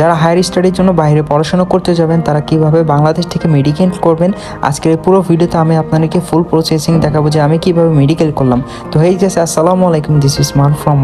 যারা হায়ার স্টাডির জন্য বাইরে পড়াশোনা করতে যাবেন, তারা কীভাবে বাংলাদেশ থেকে মেডিকেল করবেন? আজকের এই পুরো ভিডিওতে আমি আপনাদেরকে ফুল প্রসেসিং দেখাবো যে আমি কীভাবে মেডিকেল করলাম। তো হেই জাস আসসালামু আলাইকুম দিস ইস মান ফ্রম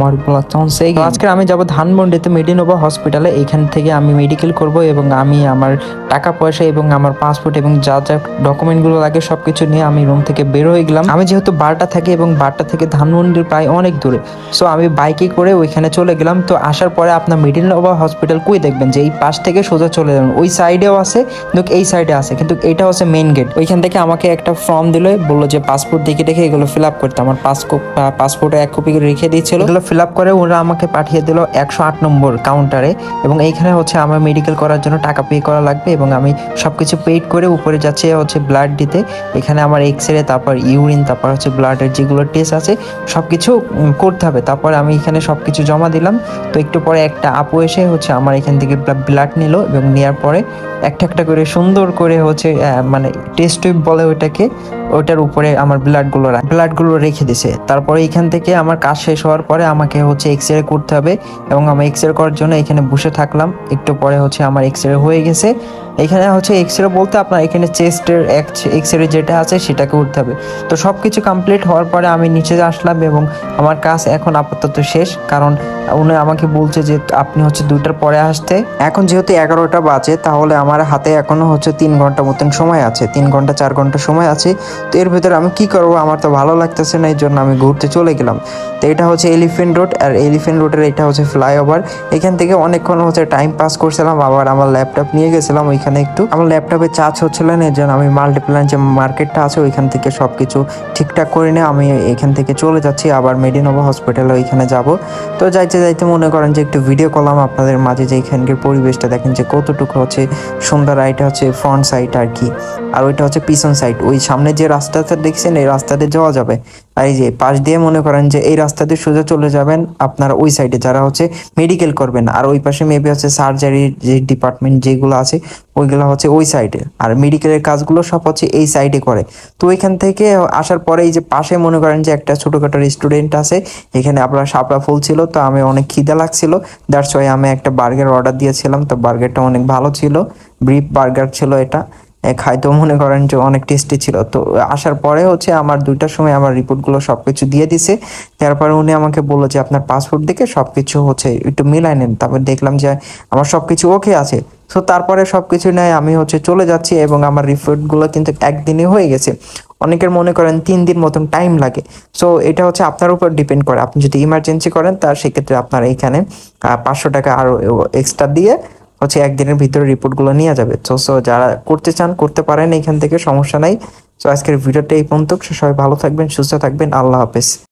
টাউন সেই আজকে আমি যাব ধানমন্ডিতে মেডিনোভা হসপিটালে এখান থেকে আমি মেডিকেল করব এবং আমি আমার টাকা পয়সা এবং আমার পাসপোর্ট এবং যা যা ডকুমেন্টগুলো লাগে সব কিছু নিয়ে আমি রুম থেকে বের হয়ে গেলাম। আমি যেহেতু বারটা থাকি এবং বারটা থেকে ধানমন্ডির প্রায় অনেক দূরে। সো আমি বাইকে করে ওইখানে চলে গেলাম। তো আসার পরে আপনার মেডিনোভা হসপিটাল কই দেখবেন? যে এই পাশ থেকে সোজা চলে যাবেন। ওই সাইডেও আছে, কিন্তু এই সাইডে আছে। কিন্তু এটা হচ্ছে মেইন গেট ওইখান থেকে আমাকে একটা ফর্ম দিল, বলল যে পাসপোর্ট দেখে দেখে এগুলো ফিল আপ করতে। আমার পাসপোর্ট এক কপি রেখে দিয়েছিল। এগুলো ফিল আপ করে ওরা আমাকে পাঠিয়ে দিল একশো আট নম্বর কাউন্টারে এবং এইখানে হচ্ছে আমার মেডিকেল করার জন্য টাকা পে করা লাগবে এবং আমি সবকিছু পেড করে উপরে যাচ্ছে হচ্ছে ব্লাড দিতে। এখানে আমার এক্স রে তারপর ইউরিন তারপর হচ্ছে ব্লাডের যেগুলো টেস্ট আছে সব কিছু করতে হবে। তারপর আমি এখানে সব কিছু জমা দিলাম। তো একটু পরে একটা আপু এসে হচ্ছে আমার এখান থেকে ব্লাড নিল এবং নেওয়ার পরে একটা একটা করে সুন্দর করে হচ্ছে মানে টেস্ট বলে ওইটাকে, ওইটার উপরে আমার ব্লাডগুলো ব্লাডগুলো রেখে দিছে। তারপরে এখান থেকে আমার কাজ শেষ হওয়ার পরে আমাকে হচ্ছে এক্স রে করতে হবে এবং আমি এক্স রে করার জন্য এখানে বসে থাকলাম। একটু পরে হচ্ছে আমার এক্স রে হয়ে গেছে। এখানে হচ্ছে এক্স রে বলতে আপনার এখানে চেস্টের এক্স রে যেটা আছে সেটাকে উঠতে হবে। তো সব কিছু কমপ্লিট হওয়ার পরে আমি নিচে আসলাম এবং আমার কাজ এখন আপাতত শেষ। কারণ উনি আমাকে বলছে যে আপনি হচ্ছে দুইটার পরে আসতে। এখন যেহেতু এগারোটা বাজে, তাহলে আমার হাতে এখনও হচ্ছে তিন ঘণ্টা মতন সময় আছে, তিন ঘণ্টা, চার ঘণ্টা সময় আছে। তো এর ভিতরে আমি কি করব? আমার তো ভালো লাগতেছে না এই জন্য আমি ঘুরতে চলে গেলাম। তো এটা হচ্ছে এলিফেন্ট রোড আর এলিফেন্ট রোডের এটা হচ্ছে ফ্লাইওভার এখান থেকে অনেকক্ষণ হচ্ছে টাইম পাস করছিলাম, আবার আমার ল্যাপটপ নিয়ে গেছিলাম ওইখানে একটু। আমার ল্যাপটপে চার্জ হচ্ছিল না এর জন্য আমি মাল্টিপ্ল্যান যে মার্কেটটা আছে, ওইখান থেকে সব কিছু ঠিকঠাক করে নিয়ে আমি এখান থেকে চলে যাচ্ছি, আবার মেডিনোভা হসপিটালে ওইখানে যাব। তো যাইতে যাইতে মনে করেন যে একটু ভিডিও করলাম আপনাদের মাঝে যে এখানকার পরিবেশটা দেখেন যে কতটুকু হচ্ছে সুন্দর আইটা হচ্ছে ফ্রন্ট সাইড আর কি। আর ওইটা হচ্ছে পিছন সাইড ওই সামনে যে রাস্তাটা দেখছেন, এই রাস্তাতে যাওয়া যাবে। আর এই যে পাশ দিয়ে মনে করেন যে এই রাস্তা দিয়ে সোজা চলে যাবেন আপনারা ওই সাইডে যারা হচ্ছে মেডিকেল করবেন, আর ওই পাশে মেবি হচ্ছে সার্জারির যে ডিপার্টমেন্ট যেগুলো আছে ওইগুলো হচ্ছে ওই সাইডে আর মেডিকেলের কাজগুলো সব হচ্ছে এই সাইডে করে। তো এখান থেকে আসার পরে এই যে পাশে মনে করেন যে একটা ছোটখাটো রেস্টুরেন্ট আছে, এখানে আপনার সাপড়া ফুল ছিল, তো আমি অনেক খিদে লাগছিল। দ্যাটস ওয়াই আমি একটা বার্গার অর্ডার দিয়েছিলাম, তো বার্গারটা অনেক ভালো ছিল। ব্রিফ বার্গার ছিল এটা। খাইতেও মনে করেন যে অনেক টেস্টি ছিল। তো আসার পরে হচ্ছে আমার দুইটার সময় আমার রিপোর্টগুলো সব কিছু দিয়ে দিছে। তারপরে উনি আমাকে বলল যে, আপনার পাসপোর্ট দেখে সব কিছু হচ্ছে একটু মিলাই নেন। তারপর দেখলাম যে, আমার সব কিছু ওকে আছে। তো তারপরে সব কিছু নেয় আমি হচ্ছে চলে যাচ্ছি এবং আমার রিপোর্টগুলো কিন্তু একদিনে হয়ে গেছে। অনেকের মনে করেন তিন দিন মতন টাইম লাগে। সো এটা হচ্ছে আপনার উপর ডিপেন্ড করে। আপনি যদি ইমার্জেন্সি করেন তার সেক্ষেত্রে আপনার এইখানে পাঁচশো টাকা আরও এক্সট্রা দিয়ে হচ্ছে একদিনের ভিতরে রিপোর্টগুলো নিয়ে যাবে। তো সো যারা করতে চান, করতে পারেন, এখান থেকে সমস্যা নাই। তো আজকের ভিডিওটা এই পর্যন্ত। সবাই ভালো থাকবেন, সুস্থ থাকবেন। আল্লাহ হাফেজ।